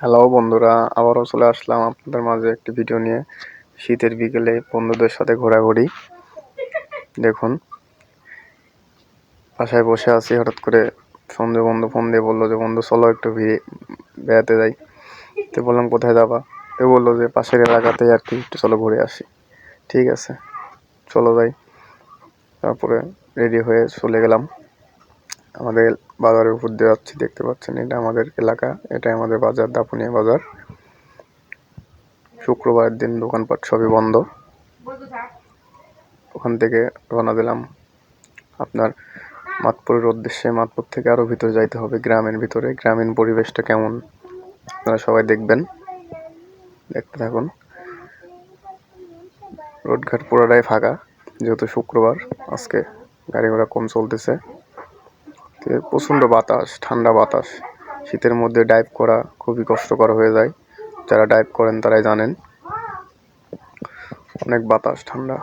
Hello বন্ধুরা। আবারও চলে আসলাম আপনাদের মাঝে একটি ভিডিও নিয়ে। শীতের বিকেলে বন্ধুদের সাথে ঘোরাঘুরি। দেখুন। বাসায় বসে আছি, হঠাৎ করে সন্ধে বন্ধু ফোন দিয়ে বলল যে, বন্ধু, চলো একটু বেড়াতে যাই। তো বললাম, কোথায় যাবা? তো বলল যে, পাশের এলাকাতে আর কি, একটু চলো ঘুরে আসি। ঠিক আছে। চলো যাই। তারপরে রেডি হয়ে চলে গেলাম। আমাদের বাজারের উপর দিয়ে যাচ্ছি, দেখতে পাচ্ছেন এটা আমাদের এলাকা এটা আমাদের বাজার, দাপুনিয়া বাজার। শুক্রবারের দিন দোকানপাট সবই বন্ধ। ওখান থেকে রওনা দিলাম। আপনার মাতপুরের উদ্দেশ্যে মাতপুর থেকে আরও ভিতরে যাইতে হবে, গ্রামের ভিতরে। গ্রামীণ পরিবেশটা কেমন? আপনারা সবাই দেখবেন। দেখতে থাকুন। রোডঘাট পুরোটাই ফাঁকা, যেহেতু শুক্রবার, আজকে গাড়ি ঘোড়া কম চলতেছে। প্রচণ্ড বাতাস, ঠান্ডা বাতাস। শীতের মধ্যে ডাইভ করা খুবই কষ্টকর হয়ে যায়। যারা ডাইভ করেন তারাই জানেন। অনেক বাতাস, ঠান্ডা।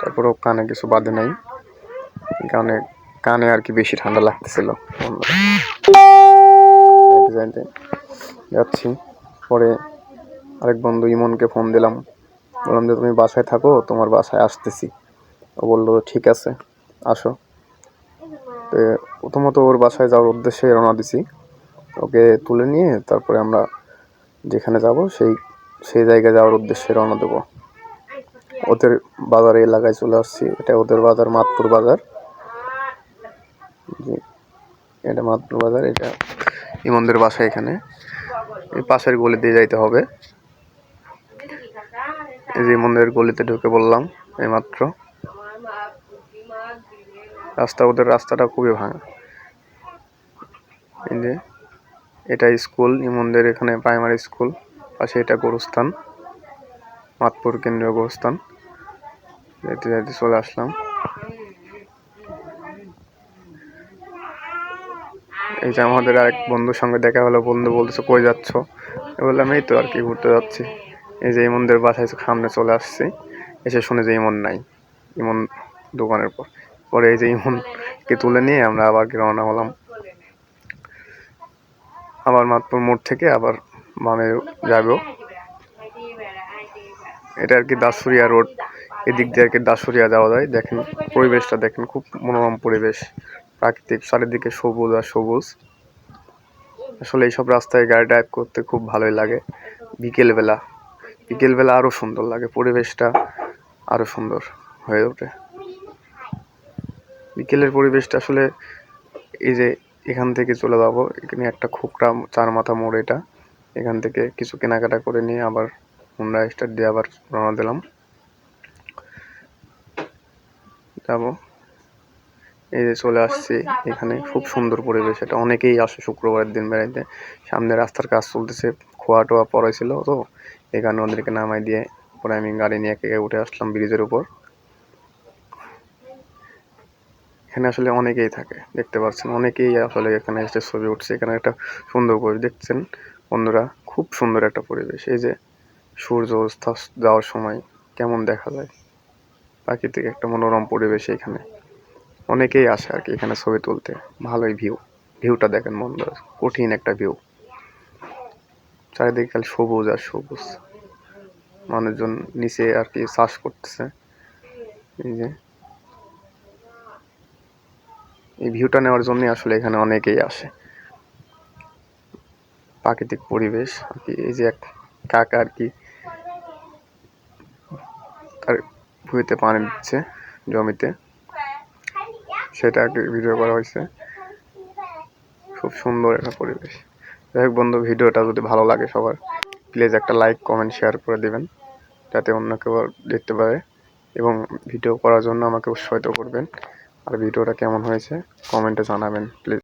তারপরেও কানে কিছু বাদে নাই। কানে কানে আর কি বেশি ঠান্ডা লাগতেছিল। যাচ্ছি। পরে আরেক বন্ধু ইমনকে ফোন দিলাম। বললাম যে, তুমি বাসায় থাকো, তোমার বাসায় আসতেছি। ও বলল, ঠিক আছে, আসো। তো প্রথমত ওর বাসায় যাওয়ার উদ্দেশ্যে রওনা দিছি। ওকে তুলে নিয়ে তারপরে আমরা যেখানে যাব, সেই সেই জায়গায় যাওয়ার উদ্দেশ্যে রওনা দেবো। ওদের বাজার এলাকায় চলে আসছি। এটা ওদের বাজার, মাতপুর বাজার। জি, এটা মাতপুর বাজার, এটা ইমনদের বাসা এখানে। এই পাশের গলি দিয়ে যাইতে হবে। এই যে ইমনদের গলিতে ঢুকে বললাম এইমাত্র। রাস্তা, ওদের রাস্তাটা খুবই ভাঙা। এই যে, এটা স্কুল, ইমনদের এখানে প্রাইমারি স্কুল, পাশে এটা গোরস্থান, মাতপুর কেন্দ্রীয় গোরস্থান। যেতে যেতে চলে আসলাম। এই যে আমাদের আরেক বন্ধুর সঙ্গে দেখা হলো, বন্ধু বলতেছে, কই যাচ্ছ? বললাম, এই তো আর কি ঘুরতে যাচ্ছি। এই যে ইমনদের বাসায় সামনে চলে আসছি। এসে শুনে যে ইমন নাই, ইমন দোকানের পর। পরে এই যে ইমনকে তুলে নিয়ে আমরা আবার রওনা হলাম। আবার মাতপুর মোড় থেকে আবার বামে যাব। এটা আর কি দাসুরিয়া রোড। এদিক দিয়ে আর কি দাসুরিয়া যাওয়া যায়। দেখেন পরিবেশটা দেখেন, খুব মনোরম পরিবেশ। প্রাকৃতিক, চারিদিকে সবুজ আর সবুজ। আসলে এইসব রাস্তায় গাড়ি ড্রাইভ করতে খুব ভালোই লাগে। বিকেলবেলা বিকেলবেলা আরও সুন্দর লাগে। পরিবেশটা আরও সুন্দর হয়ে ওঠে। বিকেলের পরিবেশটা আসলে এই যে এখান থেকে চলে যাব, এখানে একটা খোকরা চার মাথা মোড় এটা। এখান থেকে কিছু কেনাকাটা করে নিয়ে আবার হুন্ডা স্টার্ট দিয়ে আবার রওনা দিলাম। যাব। এই যে চলে আসছি এখানে, খুব সুন্দর পরিবেশ এটা। অনেকেই আসে শুক্রবারের দিন বেড়াইতে। সামনে রাস্তার কাজ চলতেছে, খোয়া টোয়া পড়াইছিল তো, এখানে ওদেরকে নামাই দিয়ে, পরে আমি গাড়ি নিয়ে একে উঠে আসলাম ব্রিজের উপর। এখানে আসলে অনেকেই থাকে, দেখতে পাচ্ছেন। অনেকেই আসলে এখানে এসে ছবি উঠছে। এখানে একটা সুন্দর পরিবেশ, দেখছেন? বন্ধুরা, খুব সুন্দর একটা পরিবেশ। এই যে সূর্য অস্ত যাওয়ার সময় কেমন দেখা যায়? প্রাকৃতিক একটা মনোরম পরিবেশ এখানে। অনেকেই আসে আর কি এখানে ছবি তুলতে। ভালোই ভিউ ভিউটা দেখেন বন্ধুরা, কঠিন একটা ভিউ চারিদিকে খালি সবুজ আর সবুজ। মানুষজন নিচে আর কি চাষ করতেছে। এই যে এই ভিউটা নেওয়ার জন্য আসলে এখানে অনেকেই আসে। প্রাকৃতিক পরিবেশ, আর কি, এই যে এক কাকা আর কি তার ভুঁইতে পানি দিচ্ছে জমিতে। সেটা আর কি ভিডিও করা হয়েছে। খুব সুন্দর একটা পরিবেশ। যাই হোক বন্ধু, ভিডিওটা যদি ভালো লাগে সবার প্লিজ একটা লাইক কমেন্ট শেয়ার করে দেবেন, যাতে অন্য কেউ দেখতে পারে এবং ভিডিও করার জন্য আমাকে উৎসাহিত করবেন। আর ভিডিওটা কেমন হয়েছে কমেন্টে জানাবেন প্লিজ